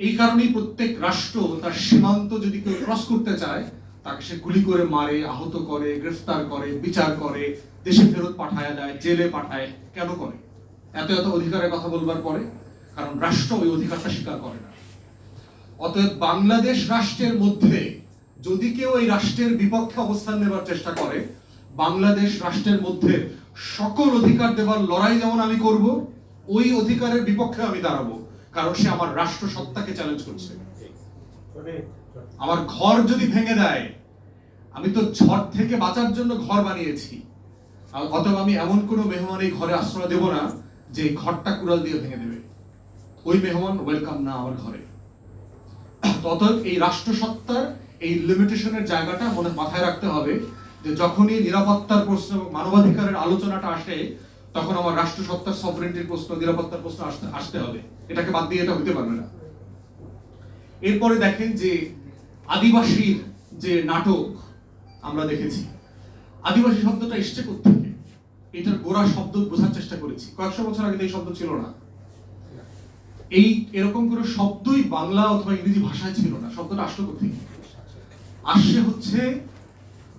এই কারণেই প্রত্যেক রাষ্ট্র তার সীমান্ত যদি কেউ ক্রস করতে চায়, তাকে সে গুলি করে মারে, আহত করে, গ্রেফতার করে, বিচার করে, দেশে ফেরত পাঠায় দেয়, জেলে পাঠায়, কেন করে? এত এত অধিকারের কথা বলবার পরে, কারণ রাষ্ট্র ওই অধিকারটা স্বীকার করে না। অতএব বাংলাদেশ রাষ্ট্রের মধ্যে যদি কেউ এই রাষ্ট্রের বিপক্ষে অবস্থান নেবার চেষ্টা করে, বাংলাদেশ রাষ্ট্রের মধ্যে সকল অধিকার দেবার লড়াই যেমন আমি করব, ওই অধিকারের বিপক্ষে আমি দাঁড়াবো। কারণ সে আমার রাষ্ট্র সত্তাকে চ্যালেঞ্জ করছে আমার ঘর যদি ভেঙে দেয় আমি তো ঝড় থেকে বাঁচার জন্য ঘর বানিয়েছি। অতএব আমি এমন কোনো মেহমান এই ঘরে আশ্রয় দেব না যে ঘরটা কুড়াল দিয়ে ভেঙে দেবে। ওই মেহমান ওয়েলকাম না আমার ঘরে। অতএব এই রাষ্ট্রসত্তার এই লিমিটেশনের জায়গাটা মনে মাথায় রাখতে হবে যে যখনই নিরাপত্তার প্রশ্ন মানবাধিকারের আলোচনাটা আসে তখন আমার রাষ্ট্রসত্তার সফরেন্টির প্রশ্ন, নিরাপত্তার প্রশ্ন আসতে আসতে হবে। এটাকে বাদ দিয়ে এটা হতে পারবে না। এরপরে দেখেন যে আদিবাসীর যে নাটক আমরা দেখেছি, আদিবাসী শব্দটা এসছে থেকে এটার গোড়া শব্দ বোঝার চেষ্টা করেছি। কয়েকশো বছর আগে এই শব্দ ছিল না। এই এরকম কোনো শব্দই বাংলা অথবা ইংরেজি ভাষায় ছিল না। শব্দটা আসলো কোথেকে আসছে হচ্ছে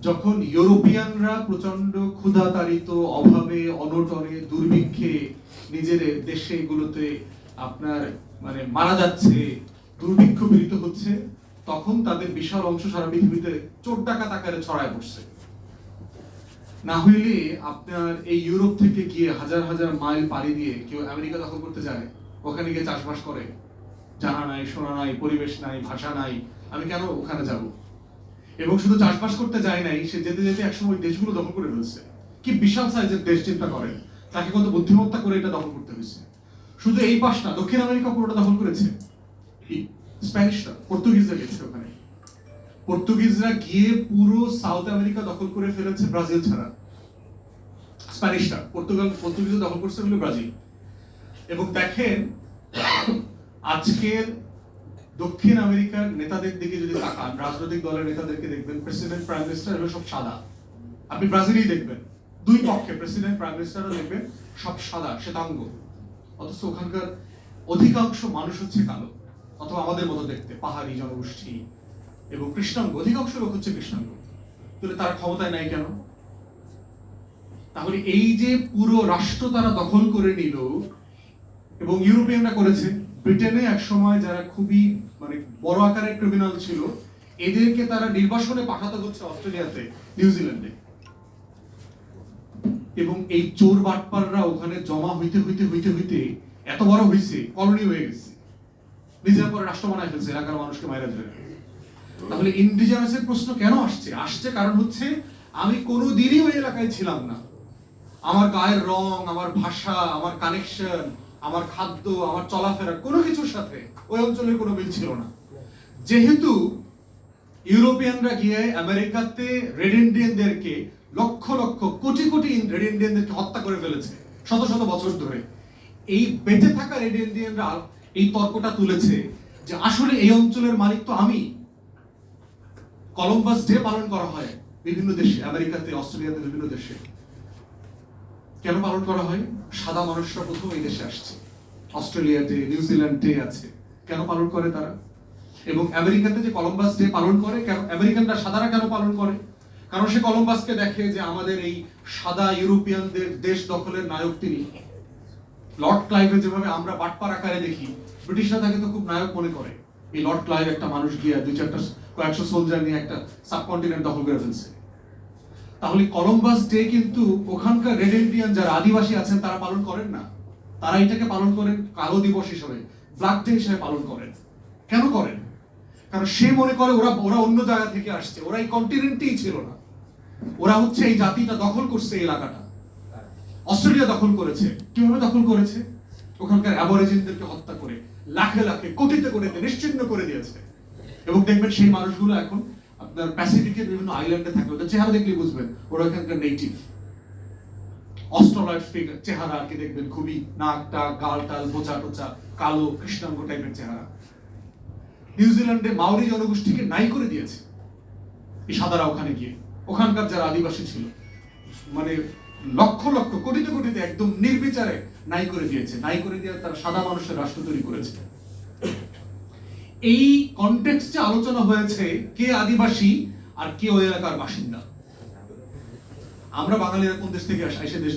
যখন ইউরোপিয়ানরা প্রচণ্ড ক্ষুধাতাড়িত অভাবে, অনটনে, দুর্ভিক্ষে নিজের দেশে এগুলোতে আপনার মানে মারা যাচ্ছে, দুর্ভিক্ষ পীড়িত হচ্ছে, তখন তাদের বিশাল অংশ সারা পৃথিবীতে চোর ডাকাত আকারে ছড়ায় পড়ছে। না হইলে আপনার এই ইউরোপ থেকে গিয়ে হাজার হাজার মাইল পাড়ি দিয়ে কেউ আমেরিকা দখল করতে যায়? ওখানে গিয়ে চাষবাস করে? জানা নাই, শোনা নাই, পরিবেশ নাই, ভাষা নাই, আমি কেন ওখানে যাব? এবং শুধু চাষবাস করতে যায় নাই, সে যেতে যেতে একসময় দেশগুলো দখল করে ফেলছে। কি বিশাল সাইজের দেশ চিন্তা করেন? তাকে কত বুদ্ধিমত্তা করে এটা দখল করতে হয়েছে। শুধু এই পাশটা, দক্ষিণ আমেরিকা পুরোটা দখল করেছে। পর্তুগিজরা গেছে ওখানে। পর্তুগিজরা গিয়ে পুরো সাউথ আমেরিকা দখল করে ফেলেছে ব্রাজিল ছাড়া। স্প্যানিশরা পর্তুগাল দখল করছে ব্রাজিল। এবং দেখেন, আজকের দক্ষিণ আমেরিকার নেতাদের দিকে যদি তাকান, রাজনৈতিক দলের নেতাদেরকে দেখবেন প্রেসিডেন্ট, প্রাইম মিনিস্টার এগুলো সব সাদা। আপনি ব্রাজিলই দেখবেন। দুই পক্ষে প্রেসিডেন্ট, প্রাইম মিনিস্টারও দেখবেন সব সাদা, শ্বেতাঙ্গ। অথচ ওখানকার অধিকাংশ মানুষ হচ্ছে কালো, অথবা আমাদের মতো দেখতে, পাহাড়ি জনগোষ্ঠী এবং কৃষ্ণাঙ্গ। অধিকাংশ লোক হচ্ছে কৃষ্ণাঙ্গ। তাহলে তারা ক্ষমতায় নাই কেন? তাহলে এই যে পুরো রাষ্ট্র তারা দখল করে নিল এবং ইউরোপিয়ানরা করেছে ব্রিটেনে এক সময় যারা খুবই মানে বড় আকারের ক্রিমিনাল ছিল, এদেরকে তারা নির্বাসনে পাঠাতে হচ্ছে অস্ট্রেলিয়াতে নিউজিল্যান্ডে এবং এই চোর বাটপাররা ওখানে জমা হইতে হইতে হইতে হইতে এত বড় হয়েছে কলোনি হয়ে গেছে। নিজের পরে রাষ্ট্র বানায় ফেলছে, এলাকার মানুষকে মাইরা ধরে। তাহলে ইন্ডিজিনাসের প্রশ্ন কেন আসছে? আসছে কারণ হচ্ছে, আমি কোনোদিনই ওই এলাকায় ছিলাম না। আমার গায়ের রং, আমার ভাষা, আমার কানেকশন আমার খাদ্য, আমার চলাফেরা, কোনো কিছুর সাথে ওই অঞ্চলের কোনো মিল ছিল না। যেহেতু ইউরোপিয়ানরা গিয়ে আমেরিকাতে রেড ইন্ডিয়ানদেরকে লক্ষ লক্ষ কোটি কোটি রেড ইন্ডিয়ানদেরকে হত্যা করে ফেলেছে, শত শত বছর ধরে। এই বেঁচে থাকা রেড ইন্ডিয়ানরা এই তর্কটা তুলেছে যে আসলে এই অঞ্চলের মালিক তো আমি। কলম্বাস ডে পালন করা হয় বিভিন্ন দেশে, আমেরিকাতে, অস্ট্রেলিয়াতে বিভিন্ন দেশে। কেন পালন করা হয়? সাদা মানুষরা প্রথম এই দেশে আসছে। অস্ট্রেলিয়াতে, নিউজিল্যান্ডে আছে। কেন পালন করে তারা? এবং আমেরিকাতে যে কলম্বাস ডে পালন করে, কেন আমেরিকানরা সাদারা কেন পালন করে? কারণ সে কলম্বাসকে দেখে যে আমাদের এই সাদা ইউরোপিয়ানদের দেশ দখলের নায়ক তিনি। লর্ড ক্লাইভে যেভাবে আমরা বাটপার আকারে দেখি, ব্রিটিশরা তাকে তো খুব নায়ক মনে করে। এই লর্ড ক্লাইভ একটা মানুষ গিয়ে দুই চারটা কয়েকশো সোলজার নিয়ে একটা সাবকন্টিনেন্ট দখল করে ফেলছে। তাহলে কলম্বাস ডে কিন্তু ওখানকার রেড ইন্ডিয়ান যারা আদিবাসী আছেন, তারা পালন করেন না। তারা এটাকে পালন করেন কালো দিবস হিসেবে, ব্ল্যাক ডে হিসেবে পালন করেন। কেন করেন? কারণ সে মনে করে ওরা ওরা অন্য জায়গা থেকে আসছে। ওরা এই কন্টিনেন্টেই ছিল না। ওরা হচ্ছে এই জাতিটা দখল করছে এই এলাকাটা। অস্ট্রেলিয়া দখল করেছে। কীভাবে দখল করেছে? ওখানকার অ্যাবরিজিনদেরকে হত্যা করে, লাখে লাখে, কোটিতে কোটিতে নিশ্চিহ্ন করে দিয়েছে। এবং দেখবেন সেই মানুষগুলো এখন আপনার প্যাসিফিকের বিভিন্ন আইল্যান্ডে থাকে, ওদের চেহারা দেখলে বুঝবেন, ওরা এখানকার নেটিভ অস্ট্রলয়েড ফিগার চেহারা আর কি দেখবেন, খুবই নাকটা গাল টাল বোচা টোচা, কালো, কৃষ্ণাঙ্গ টাইপের চেহারা। নিউজিল্যান্ডে মাউরি জনগোষ্ঠীকে নাই করে দিয়েছে, এই সাদারা ওখানে গিয়ে। ওখানকার যারা আদিবাসী ছিল মানে লক্ষ লক্ষ, কোটিতে কোটিতে একদম নির্বিচারে নাই করে দিয়েছে। নাই করে দিয়ে তারা সাদা মানুষের রাষ্ট্র তৈরি করেছে। এই কনটেক্সটে আলোচনা হয়েছে কে আদিবাসী আর কে ওই এলাকার বাসিন্দা। আমরা বাঙালিরা কোন দেশ থেকে আসা সে দেশ